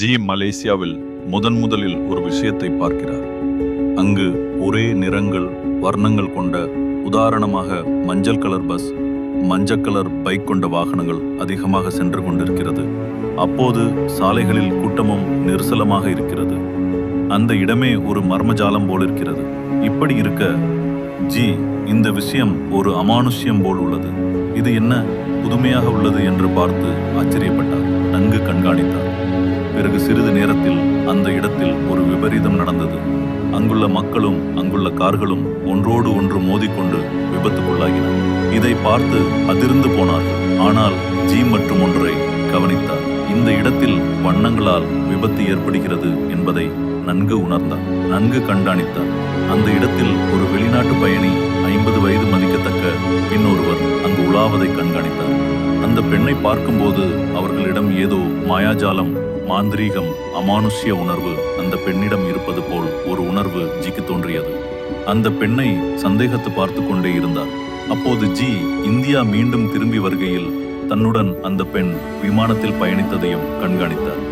G மலேசியாவில் முதன் முதலில் ஒரு விஷயத்தை பார்க்கிறார். அங்கு ஒரே நிறங்கள் வர்ணங்கள் கொண்ட உதாரணமாக மஞ்சள் கலர் பஸ் மஞ்சள் கலர் பைக் கொண்ட வாகனங்கள் அதிகமாக சென்று கொண்டிருக்கிறது. அப்போது சாலைகளில் கூட்டமும் நெரிசலமாக இருக்கிறது. அந்த இடமே ஒரு மர்மஜாலம் போல் இருக்கிறது இப்படி இருக்க ஜி இந்த விஷயம் ஒரு அமானுஷ்யம் போல் உள்ளது. இது என்ன புதுமையாக உள்ளது என்று பார்த்து ஆச்சரியப்பட்டார். நன்கு கண்காணித்தார். பிறகு சிறிது நேரத்தில் அந்த இடத்தில் ஒரு விபரீதம் நடந்தது. அங்குள்ள மக்களும் அங்குள்ள கார்களும் ஒன்றோடு ஒன்று மோதிக்கொண்டு விபத்துக்குள்ளாகின. இதை பார்த்து அதிர்ந்து போனார்கள். ஆனால் ஜி மற்றும் ஒன்றை கவனித்தார். இந்த இடத்தில் வண்ணங்களால் விபத்து ஏற்படுகிறது என்பதை நன்கு உணர்ந்தார். நன்கு கண்காணித்தார். அந்த இடத்தில் ஒரு வெளிநாட்டு பயணி ஐம்பது வயது மதிக்கத்தக்க பின்னொருவர் அங்கு உலாவதை கண்காணித்தார். அந்த பெண்ணை பார்க்கும்போது அவர்களிடம் ஏதோ மாயாஜாலம் மாந்திரீகம் அமானுஷ்ய உணர்வு அந்த பெண்ணிடம் இருப்பது போல் ஒரு உணர்வு ஜிக்கு தோன்றியது. அந்த பெண்ணை சந்தேகத்து பார்த்து கொண்டே இருந்தார். அப்போது ஜி இந்தியா மீண்டும் திரும்பி வருகையில் தன்னுடன் அந்த பெண் விமானத்தில் பயணித்ததையும் கண்காணித்தார்.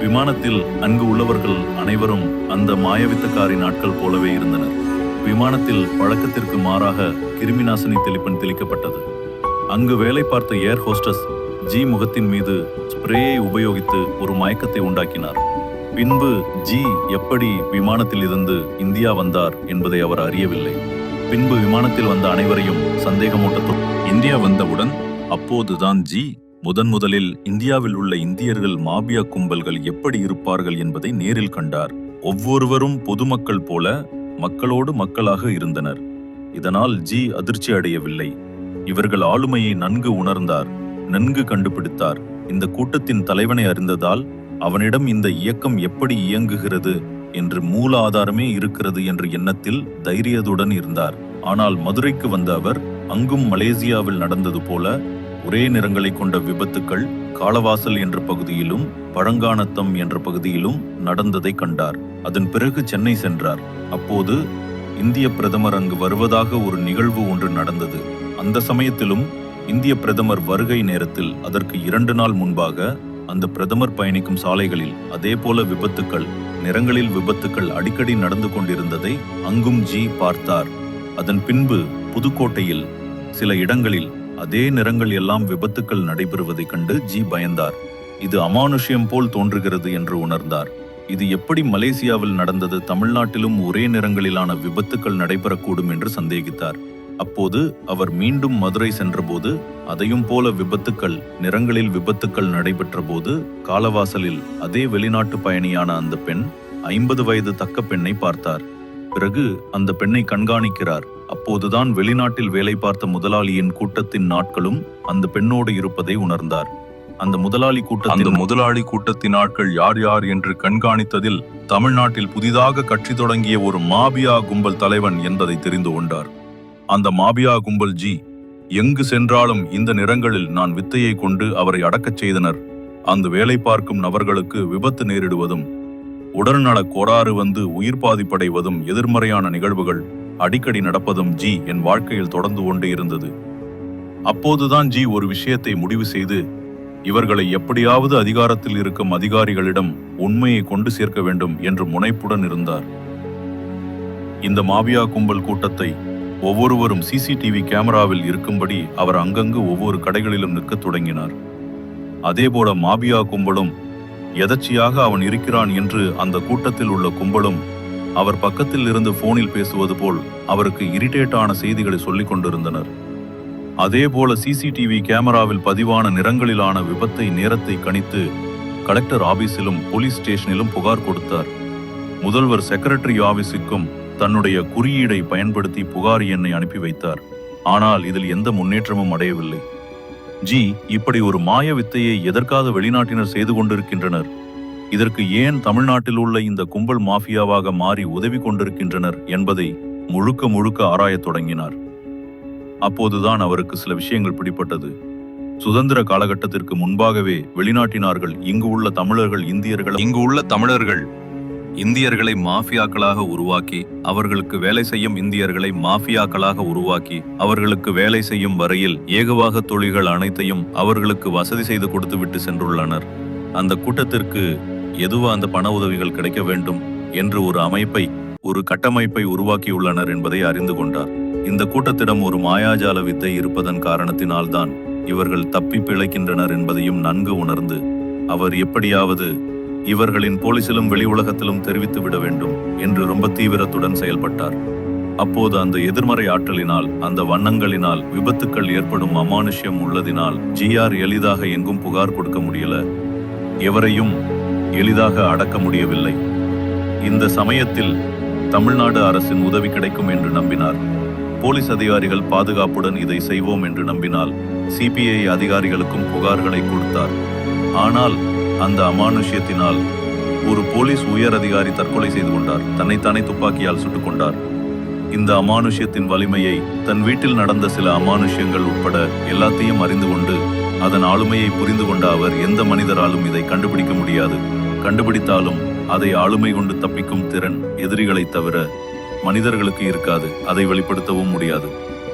விமானத்தில் அங்கு உள்ளவர்கள் அனைவரும் அந்த மாயவித்தக்காரி ஆட்கள் போலவே இருந்தனர். விமானத்தில் பழக்கத்திற்கு மாறாக கிருமிநாசினி தெளிப்பன் தெளிக்கப்பட்டது. அங்கு வேலை பார்த்த ஏர் ஹோஸ்டஸ் ஜி முகத்தின் மீது ஸ்ப்ரேயை உபயோகித்து ஒரு மயக்கத்தை உண்டாக்கினார். பின்பு ஜி எப்படி விமானத்தில் இருந்து இந்தியா வந்தார் என்பதை அவர் அறியவில்லை. பின்பு விமானத்தில் வந்த அனைவரையும் சந்தேகமூட்டத்தோ இந்தியா வந்தவுடன் அப்போதுதான் ஜி முதன் முதலில் இந்தியாவில் உள்ள இந்தியர்கள் மாபியா கும்பல்கள் எப்படி இருப்பார்கள் என்பதை நேரில் கண்டார். ஒவ்வொருவரும் பொதுமக்கள் போல மக்களோடு மக்களாக இருந்தனர். இதனால் ஜி அதிர்ச்சி அடையவில்லை. இவர்கள் ஆளுமையை நன்கு உணர்ந்தார். நன்கு கண்டுபிடித்தார். இந்த கூட்டத்தின் தலைவனை அறிந்ததால் அவனிடம் இந்த இயக்கம் எப்படி இயங்குகிறது என்று மூல ஆதாரமே இருக்கிறது என்ற எண்ணத்தில் தைரியத்துடன் இருந்தார். ஆனால் மதுரைக்கு வந்த அவர் அங்கும் மலேசியாவில் நடந்தது போல ஒரே நிறங்களை கொண்ட விபத்துக்கள் காலவாசல் என்ற பகுதியிலும் பழங்கானத்தம் என்ற பகுதியிலும் நடந்ததை கண்டார். அதன் பிறகு சென்னை சென்றார். அப்போது இந்திய பிரதமர் அங்கு வருவதாக ஒரு நிகழ்வு ஒன்று நடந்தது. அந்த சமயத்திலும் இந்திய பிரதமர் வருகை நேரத்தில் அதற்கு இரண்டு நாள் முன்பாக அந்த பிரதமர் பயணிக்கும் சாலைகளில் அதே போல விபத்துக்கள் நிறங்களில் விபத்துக்கள் அடிக்கடி நடந்து கொண்டிருந்ததை அங்கும் ஜி பார்த்தார். அதன் பின்பு புதுக்கோட்டையில் சில இடங்களில் அதே நிறங்கள் எல்லாம் விபத்துக்கள் நடைபெறுவதைக் கண்டு ஜி பயந்தார். இது அமானுஷ்யம் போல் தோன்றுகிறது என்று உணர்ந்தார். இது எப்படி மலேசியாவில் நடந்தது தமிழ்நாட்டிலும் ஒரே நிறங்களிலான விபத்துக்கள் நடைபெறக்கூடும் என்று சந்தேகித்தார். அப்போது அவர் மீண்டும் மதுரை சென்றபோது அதையும் போல விபத்துக்கள் நிறங்களில் விபத்துக்கள் நடைபெற்ற போது காலவாசலில் அதே வெளிநாட்டு பயணியான அந்த பெண் ஐம்பது வயது தக்க பெண்ணை பார்த்தார். பிறகு அந்த பெண்ணை கண்காணிக்கிறார். அப்போதுதான் வெளிநாட்டில் வேலை பார்த்த முதலாளியின் கூட்டத்தின் நாட்களும் அந்த பெண்ணோடு இருப்பதை உணர்ந்தார். அந்த முதலாளி கூட்ட அந்த முதலாளி கூட்டத்தின் ஆட்கள் யார் யார் என்று கண்காணித்ததில் தமிழ்நாட்டில் புதிதாக கட்சி தொடங்கிய ஒரு மாபியா கும்பல் தலைவன் என்பதை தெரிந்து கொண்டார். அந்த மாபியா கும்பல் ஜி எங்கு சென்றாலும் இந்த நிறங்களில் நான் வித்தையை கொண்டு அவரை அடக்கச் செய்தனர். அந்த வேலை பார்க்கும் நபர்களுக்கு விபத்து நேரிடுவதும் உடல்நலக் கோளாறு வந்து உயிர் பாதிப்படைவதும் எதிர்மறையான நிகழ்வுகள் அடிக்கடி நடப்பதும் ஜி என் வாழ்க்கையில் தொடர்ந்து கொண்டே இருந்தது. அப்போதுதான் ஜி ஒரு விஷயத்தை முடிவு செய்து இவர்களை எப்படியாவது அதிகாரத்தில் இருக்கும் அதிகாரிகளிடம் உண்மையை கொண்டு சேர்க்க வேண்டும் என்று முனைப்புடன் இருந்தார். இந்த மாபியா கும்பல் கூட்டத்தை ஒவ்வொருவரும் சிசிடிவி கேமராவில் இருக்கும்படி அவர் அங்கங்கு ஒவ்வொரு கடைகளிலும் நிற்கத் தொடங்கினார். அதேபோல மாபியா கும்பலும் எதர்ச்சியாக அவன் இருக்கிறான் என்று அந்த கூட்டத்தில் உள்ள கும்பலும் அவர் பக்கத்தில் இருந்து போனில் பேசுவது போல் அவருக்கு இரிட்டேட்டான செய்திகளை சொல்லிக் கொண்டிருந்தனர். அதேபோல சிசிடிவி கேமராவில் பதிவான நிறங்களிலான விபத்தை நேரத்தை கணித்து கலெக்டர் ஆபீஸிலும் போலீஸ் ஸ்டேஷனிலும் புகார் கொடுத்தார். முதல்வர் செக்ரட்டரி ஆபீஸுக்கும் தன்னுடைய குறியீடை பயன்படுத்தி புகார் எண்ணை அனுப்பி வைத்தார். ஆனால் இதில் எந்த முன்னேற்றமும் அடையவில்லை. ஜி இப்படி ஒரு மாய வித்தையை எதற்காக வெளிநாட்டினர் செய்து கொண்டிருக்கின்றனர்? இதற்கு ஏன் தமிழ்நாட்டில் உள்ள இந்த கும்பல் மாஃபியாவாக மாறி உதவி கொண்டிருக்கின்றனர் என்பதை முழுக்க முழுக்க ஆராயத் தொடங்கினார். அப்போதுதான் அவருக்கு சில விஷயங்கள் பிடிப்பட்டது சுதந்திர காலகட்டத்திற்கு முன்பாகவே வெளிநாட்டினார்கள் இங்கு உள்ள தமிழர்கள் இந்தியர்கள் இங்கு உள்ள தமிழர்கள் இந்தியர்களை மாஃபியாக்களாக உருவாக்கி அவர்களுக்கு வேலை செய்யும் இந்தியர்களை மாஃபியாக்களாக உருவாக்கி அவர்களுக்கு வேலை செய்யும் வரையில் ஏகவாக தொழில்கள் அனைத்தையும் அவர்களுக்கு வசதி செய்து கொடுத்துவிட்டு சென்றுள்ளனர். அந்த கூட்டத்திற்கு எதுவா அந்த பண உதவிகள் கிடைக்க வேண்டும் என்று ஒரு அமைப்பை ஒரு கட்டமைப்பை உருவாக்கியுள்ளனர் என்பதை அறிந்து கொண்டார். இந்த கூட்டத்திடம் ஒரு மாயாஜால வித்தை இருப்பதன் காரணத்தினால்தான் இவர்கள் தப்பி பிழைக்கின்றனர் என்பதையும் நன்கு உணர்ந்து அவர் எப்படியாவது இவர்களின் போலீசிலும் வெளி உலகத்திலும் தெரிவித்து விட வேண்டும் என்று ரொம்ப தீவிரத்துடன் செயல்பட்டார். அப்போது அந்த எதிர்மறை ஆற்றலினால் அந்த வண்ணங்களினால் விபத்துக்கள் ஏற்படும் அமானுஷ்யம் உள்ளதினால் ஜிஆர் எளிதாக எங்கும் புகார் கொடுக்க முடியல. எவரையும் எளிதாக அடக்க முடியவில்லை. இந்த சமயத்தில் தமிழ்நாடு அரசின் உதவி கிடைக்கும் என்று நம்பினார். போலீஸ் அதிகாரிகள் பாதுகாப்புடன் இதை செய்வோம் என்று நம்பினால் சிபிஐ அதிகாரிகளுக்கும் புகார்களை கொடுத்தார். ஆனால் அந்த அமானுஷ்யத்தினால் ஒரு போலீஸ் உயர் அதிகாரி தற்கொலை செய்து கொண்டார். தன்னைத்தானே துப்பாக்கியால் சுட்டுக் கொண்டார். இந்த அமானுஷ்யத்தின் வலிமையை தன் வீட்டில் நடந்த சில அமானுஷ்யங்கள் உட்பட எல்லாத்தையும் அறிந்து கொண்டு அதன் ஆளுமையை புரிந்து கொண்ட அவர் எந்த மனிதராலும் இதை கண்டுபிடிக்க முடியாது. கண்டுபிடித்தாலும் அதை ஆளுமை கொண்டு தப்பிக்கும் திறன் எதிரிகளைத் தவிர மனிதர்களுக்கு இருக்காது. அதை வெளிப்படுத்தவும் முடியாது.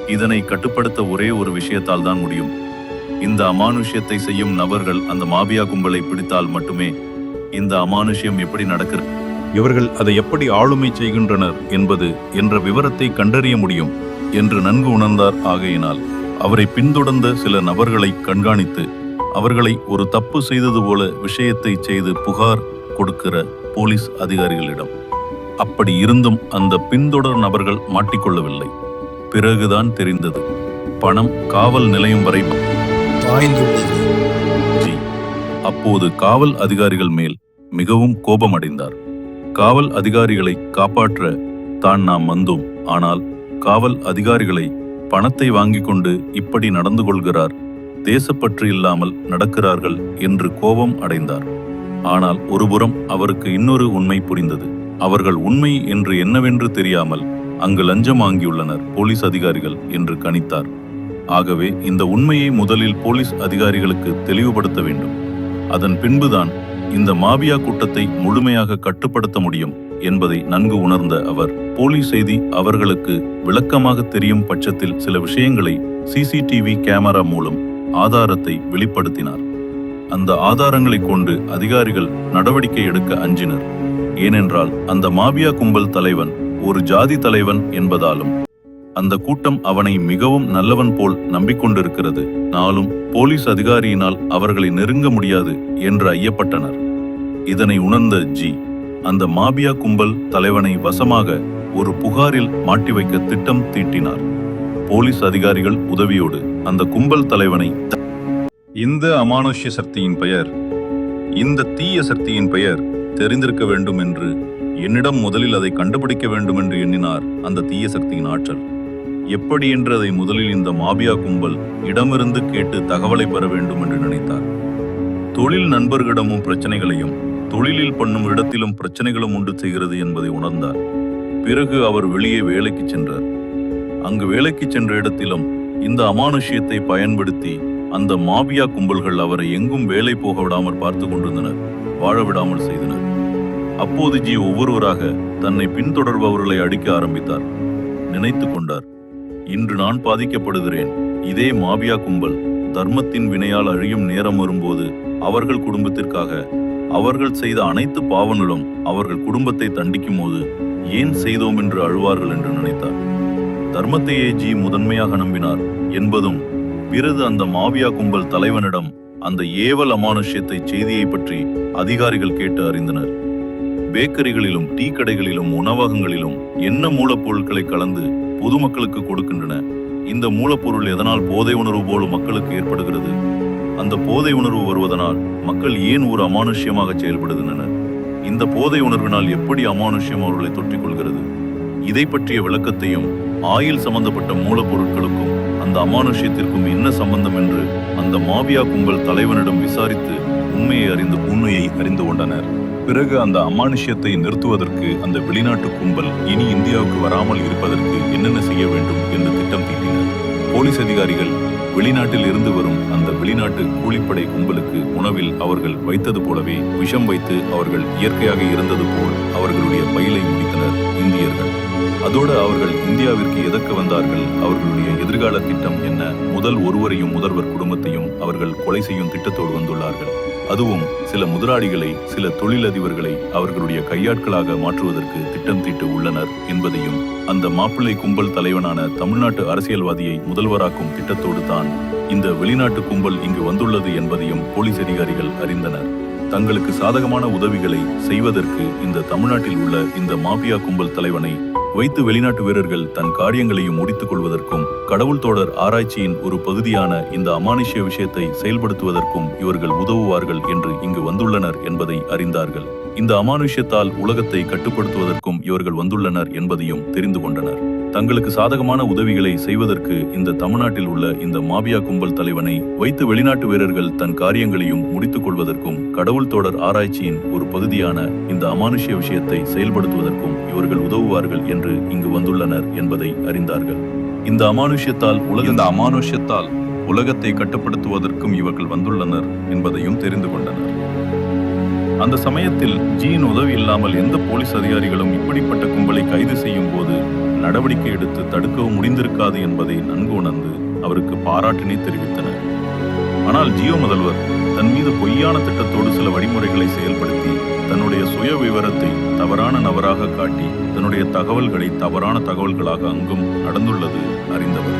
இதனை கட்டுப்படுத்த ஒரே ஒரு விஷயத்தால் தான் முடியும். இந்த அமானுஷ்யத்தை செய்யும் நபர்கள் அந்த மாபியா கும்பலை பிடித்தால் மட்டுமே இந்த அமானுஷ்யம் எப்படி நடக்கிறது இவர்கள் அதை எப்படி ஆளுமை செய்கின்றனர் என்பது என்ற விவரத்தை கண்டறிய முடியும் என்று நன்கு உணர்ந்தார். ஆகையினால் அவரை பின்தொடர்ந்த சில நபர்களை கண்காணித்து அவர்களை ஒரு தப்பு செய்தது போல விஷயத்தை செய்து புகார் கொடுக்கிற போலீஸ் அதிகாரிகளிடம். அப்படி இருந்தும் அந்த பின்தொடர் நபர்கள் மாட்டிக்கொள்ளவில்லை. பிறகுதான் தெரிந்தது. பணம் காவல் நிலையம் வரை பாய்ந்துள்ளது அப்போது காவல் அதிகாரிகள் மேல் மிகவும் கோபமடைந்தார். காவல் அதிகாரிகளை காப்பாற்ற தான் நாம் வந்தோம். ஆனால் காவல் அதிகாரிகளை பணத்தை வாங்கிக் கொண்டு இப்படி நடந்து கொள்கிறார் தேசப்பற்று இல்லாமல் நடக்கிறார்கள் என்று கோபம் அடைந்தார். ஆனால் ஒருபுறம் அவருக்கு இன்னொரு உண்மை புரிந்தது. அவர்கள் உண்மை என்று என்னவென்று தெரியாமல் அங்கு லஞ்சம் வாங்கியுள்ளனர் போலீஸ் அதிகாரிகள் என்று கணித்தார். ஆகவே இந்த உண்மையை முதலில் போலீஸ் அதிகாரிகளுக்கு தெளிவுபடுத்த வேண்டும். அதன் பின்புதான் இந்த மாபியா கூட்டத்தை முழுமையாக கட்டுப்படுத்த முடியும் என்பதை நன்கு உணர்ந்த அவர் போலீஸ் செய்தி அவர்களுக்கு விளக்கமாக தெரியும் பட்சத்தில் சில விஷயங்களை சிசிடிவி கேமரா மூலம் ஆதாரத்தை வெளிப்படுத்தினார். அந்த ஆதாரங்களை கொண்டு அதிகாரிகள் நடவடிக்கை எடுக்க அஞ்சினர். ஏனென்றால் அந்த மாபியா கும்பல் தலைவன் ஒரு ஜாதி தலைவன் என்பதாலும் அந்த கூட்டம் அவனை மிகவும் நல்லவன் போல் நம்பிக்கொண்டிருக்கிறது. நாளும் போலீஸ் அதிகாரியினால் அவர்களை நெருங்க முடியாது என்று ஐயப்பட்டனர். இதனை உணர்ந்த ஜி அந்த மாபியா கும்பல் தலைவனை வசமாக ஒரு புகாரில் மாட்டி வைக்க திட்டம் தீட்டினார். போலீஸ் அதிகாரிகள் உதவியோடு அந்த கும்பல் தலைவனை இந்த அமானுஷ்ய சக்தியின் பெயர் இந்த தீய சக்தியின் பெயர் தெரிந்திருக்க வேண்டும் என்று என்னிடம் முதலில் அதை கண்டுபிடிக்க வேண்டும் என்று எண்ணினார் அந்த தீய சக்தியின் ஆற்றல். எப்படி என்றதை முதலில் இந்த மாபியா கும்பல் இடமிருந்து கேட்டு தகவலை பெற வேண்டும் என்று நினைத்தார். தொழில் நண்பர்களிடமும் பிரச்சனைகளையும் தொழிலில் பண்ணும் இடத்திலும் பிரச்சனைகளும் உண்டு செய்கிறது என்பதை உணர்ந்தார். பிறகு அவர் வெளியே வேலைக்கு சென்றார். அங்கு வேலைக்கு சென்ற இடத்திலும் இந்த அமானுஷ்யத்தை பயன்படுத்தி அந்த மாபியா கும்பல்கள் அவரை எங்கும் வேலை போக விடாமல் பார்த்து கொண்டிருந்தனர் வாழ விடாமல் செய்தனர். அப்போது ஜி ஒவ்வொருவராக தன்னை பின்தொடர்பவர்களை அடிக்க ஆரம்பித்தார். நினைத்து கொண்டார். இன்று நான் பாதிக்கப்படுகிறேன். இதே மாபியா கும்பல் தர்மத்தின் வினையால் அழியும் நேரம் வரும்போது அவர்கள் குடும்பத்திற்காக அவர்கள் செய்த அனைத்து பாவங்களும் அவர்கள் குடும்பத்தை தண்டிக்கும் போது ஏன் செய்தோம் என்று அழுவார்கள் என்று நினைத்தார். தர்மத்தையே ஜி முதன்மையாக நம்பினார் என்பதும் பிறகு அந்த மாவியா கும்பல் தலைவனிடம் அந்த ஏவல் அமானுஷ்யத்தை செய்தியை பற்றி அதிகாரிகள் கேட்டு அறிந்தனர். பேக்கரிகளிலும் டீ கடைகளிலும் உணவகங்களிலும் என்ன மூலப்பொருட்களை கலந்து பொதுமக்களுக்கு கொடுக்கின்றன. இந்த மூலப்பொருள் எதனால் போதை உணர்வு போல மக்களுக்கு ஏற்படுகிறது? அந்த போதை உணர்வு வருவதனால் மக்கள் ஏன் ஒரு அமானுஷ்யமாக செயல்படுகின்றனர்? இந்த போதை உணர்வினால் எப்படி அமானுஷ்யம் அவர்களை தொற்றிக் கொள்கிறது? இதை பற்றிய விளக்கத்தையும் ஆயில் சம்பந்தப்பட்ட மூலப்பொருட்களுக்கும் அந்த அமானுஷ்யத்திற்கும் என்ன சம்பந்தம் என்று அந்த மாபியா கும்பல் தலைவனிடம் விசாரித்து உண்மையை அறிந்து உண்மையை அறிந்து கொண்டனர். பிறகு அந்த அமானுஷ்யத்தை நிறுத்துவதற்கு அந்த வெளிநாட்டு கும்பல் இனி இந்தியாவுக்கு வராமல் இருப்பதற்கு என்னென்ன செய்ய வேண்டும் என்று திட்டம் தீட்டினர். போலீஸ் அதிகாரிகள் வெளிநாட்டில் இருந்து வரும் அந்த வெளிநாட்டு கூலிப்படை கும்பலுக்கு உணவில் அவர்கள் வைத்தது போலவே விஷம் வைத்து அவர்கள் இயற்கையாக இருந்தது போல் அவர்களுடைய பயிலை முடித்தனர் இந்தியர்கள். அதோடு அவர்கள் இந்தியாவிற்கு எதற்கு வந்தார்கள் அவர்களுடைய எதிர்கால திட்டம் என்ன முதல் ஒருவரையும் முதல்வர் குடும்பத்தையும் அவர்கள் கொலை செய்யும் திட்டத்தோடு வந்துள்ளார்கள். அதுவும் சில முதலாளிகளை சில தொழிலதிபர்களை அவர்களுடைய கையாட்களாக மாற்றுவதற்கு திட்டம் தீட்டு உள்ளனர் என்பதையும் அந்த மாப்பிள்ளை கும்பல் தலைவனான தமிழ்நாட்டு அரசியல்வாதியை முதல்வராக்கும் திட்டத்தோடு தான் இந்த வெளிநாட்டு கும்பல் இங்கு வந்துள்ளது என்பதையும் போலீஸ் அதிகாரிகள் அறிந்தனர். தங்களுக்கு சாதகமான உதவிகளை செய்வதற்கு இந்த தமிழ்நாட்டில் உள்ள இந்த மாபியா கும்பல் தலைவனை வைத்து வெளிநாட்டு வீரர்கள் தன் காரியங்களையும் முடித்துக் கொள்வதற்கும் கடவுள் தோடர் ஆராய்ச்சியின் ஒரு பகுதியான இந்த அமானுஷ்ய விஷயத்தை செயல்படுத்துவதற்கும் இவர்கள் உதவுவார்கள் என்று இங்கு வந்துள்ளனர் என்பதை அறிந்தார்கள். இந்த அமானுஷ்யத்தால் உலகத்தை கட்டுப்படுத்துவதற்கும் இவர்கள் வந்துள்ளனர் என்பதையும் தெரிந்து கொண்டனர். தங்களுக்கு சாதகமான உதவிகளை செய்வதற்கு இந்த தமிழ்நாட்டில் உள்ள இந்த மாபியா கும்பல் தலைவனை வைத்து வெளிநாட்டு வீரர்கள் தன் காரியங்களையும் முடித்துக் கொள்வதற்கும் கடவுள் தொடர் ஆராய்ச்சியின் ஒரு பகுதியான இந்த அமானுஷ்ய விஷயத்தை செயல்படுத்துவதற்கும் இவர்கள் உதவுவார்கள் என்று இங்கு வந்துள்ளனர் என்பதை அறிந்தார்கள். இந்த அமானுஷ்யத்தால் உலக இந்த அமானுஷ்யத்தால் உலகத்தை கட்டுப்படுத்துவதற்கும் இவர்கள் வந்துள்ளனர் என்பதையும் தெரிந்து கொண்டனர். அந்த சமயத்தில் ஜியின் உதவி இல்லாமல் எந்த போலீஸ் அதிகாரிகளும் இப்படிப்பட்ட கும்பலை கைது செய்யும் போது நடவடிக்கை எடுத்து தடுக்கவும் முடிந்திருக்காது என்பதை நன்கு உணர்ந்து அவருக்கு பாராட்டினை தெரிவித்தனர். ஆனால் ஜியோ முதல்வர் தன் மீது பொய்யான திட்டத்தோடு சில வழிமுறைகளை செயல்படுத்தி தன்னுடைய சுய விவரத்தை தவறான நபராக காட்டி தன்னுடைய தகவல்களை தவறான தகவல்களாக அங்கும் நடந்துள்ளது அறிந்தவர்.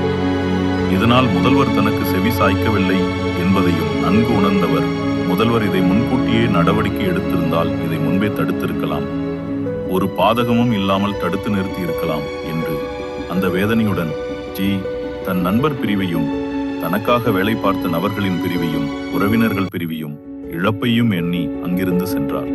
இதனால் முதல்வர் தனக்கு செவி சாய்க்கவில்லை என்பதையும் நன்கு உணர்ந்தவர். முதல்வர் இதை முன்கூட்டியே நடவடிக்கை எடுத்திருந்தால் இதை முன்பே தடுத்திருக்கலாம். ஒரு பாதகமும் இல்லாமல் தடுத்து நிறுத்தி இருக்கலாம் என்று அந்த வேதனையுடன் ஜி தன் நண்பர் பிரிவையும் தனக்காக வேலை பார்த்த நபர்களின் பிரிவையும் உறவினர்கள் பிரிவையும் இழப்பையும் எண்ணி அங்கிருந்து சென்றார்.